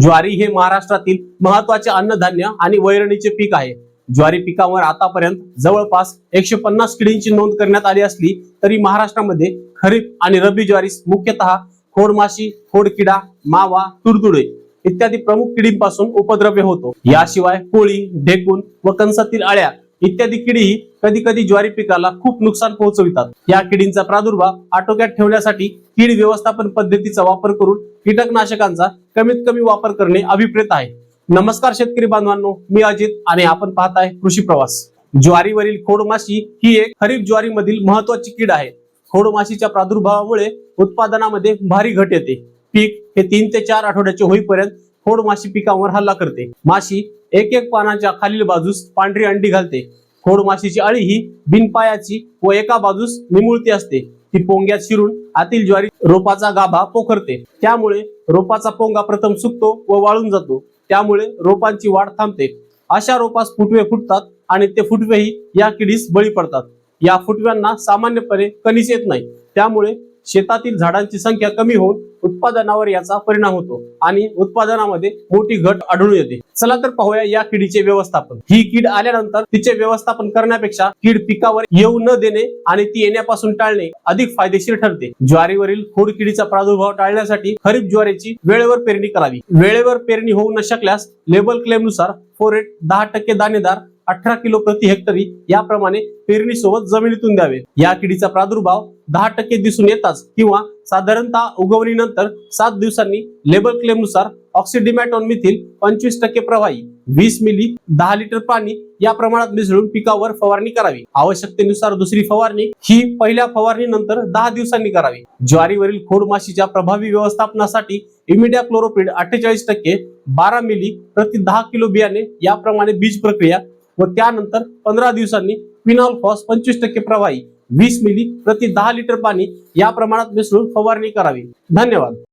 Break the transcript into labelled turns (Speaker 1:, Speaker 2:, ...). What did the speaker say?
Speaker 1: ज्वारी हे महाराष्ट्रातील महत्त्वाचे अन्नधान्य आणि वैरणीचे पीक आहे. ज्वारी पिकावर आतापर्यंत जवळपास एकशे पन्नास किडींची नोंद करण्यात आली असली तरी महाराष्ट्रामध्ये खरीप आणि रब्बी ज्वारीस मुख्यतः खोडमाशी खोडकिडा मावा तुडतुडे इत्यादी प्रमुख किडींपासून उपद्रव्य होतो. याशिवाय कोळी ढेकून व कंसातील अळ्या इत्यादी किडीही कधी कधी ज्वारी पिकाला खूप नुकसान पोहोचवितात. या किडींचा प्रादुर्भाव आटोक्यात ठेवण्यासाठी कीड व्यवस्थापन पद्धतीचा वापर करून कीटकनाशकांचा कमीत कमी वापर करणे अभिप्रेत आहे. नमस्कार शेतकरी बांधवांनो मी अजित आणि आपण पाहताय कृषी प्रवास. ज्वारीवरील खोडमाशी ही एक खरीप ज्वारीमधील महत्वाची कीड आहे. खोडमाशीच्या प्रादुर्भावामुळे उत्पादनामध्ये भारी घट येते. पीक हे तीन ते चार आठवड्याचे होईपर्यंत खोडमाशी पिकांवर हल्ला करते. माशी एक एक पानाच्या खालील बाजूस पांढरी अंडी घालते. खोडमाशीची अळी ही बिनपायाची व एका बाजूस निमुळती असते. ती पोंग्यात शिरून आतील ज्वारी रोपाचा गाभा पोखरते. त्यामुळे रोपाचा पोंगा प्रथम सुकतो व वाळून जातो. त्यामुळे रोपांची वाढ थांबते. अशा रोपास फुटवे फुटतात आणि ते फुटवेही या किडीस बळी पडतात. या फुटव्यांना सामान्यपणे कणीस येत नाही. त्यामुळे शेतातील झाडांची संख्या कमी होऊन उत्पादनावर याचा परिणाम होतो आणि उत्पादनामध्ये मोठी घट आढळून येते. चला तर पाहूया या किडीचे व्यवस्थापन. ही कीड आल्यानंतर तिचे व्यवस्थापन करण्यापेक्षा कीड पिकावर येऊ न देणे आणि ती येण्यापासून टाळणे अधिक फायदेशीर ठरते. ज्वारीवरील खोड किडीचा प्रादुर्भाव टाळण्यासाठी खरीप ज्वारीची वेळेवर पेरणी करावी. वेळेवर पेरणी होऊ न शकल्यास लेबल क्लेमनुसार फोरेट दहा टक्के दाणेदार अठरा किलो प्रति हेक्टरी याप्रमाणे पेरणीसोबत जमिनीतून द्यावे. या किडीचा प्रादुर्भाव दहा टक्के दिसून येताच किंवा साधारणतः उगवणीनंतर सात दिवसांनी लेबर क्लेमनुसार ऑक्सिडिमॅटॉन मिथिल पंचवीस टक्के प्रवाही वीस मिली दहा लिटर पाणी या प्रमाणात मिसळून पिकावर फवारणी करावी. आवश्यकतेनुसार दुसरी फवारणी ही पहिल्या फवारणीनंतर दहा दिवसांनी करावी. ज्वारीवरील खोडमाशीच्या प्रभावी व्यवस्थापनासाठी इमिडिया क्लोरोपिड अठ्ठेचाळीस टक्के बारा मिली प्रति दहा किलो बियाणे याप्रमाणे बीज प्रक्रिया व त्यानंतर पंधरा दिवसांनी फिनॉल फॉस पंचवीस टक्के प्रवाही वीस मिली प्रति दहा लिटर पाणी या प्रमाणात मिसळून फवारणी करावी. धन्यवाद.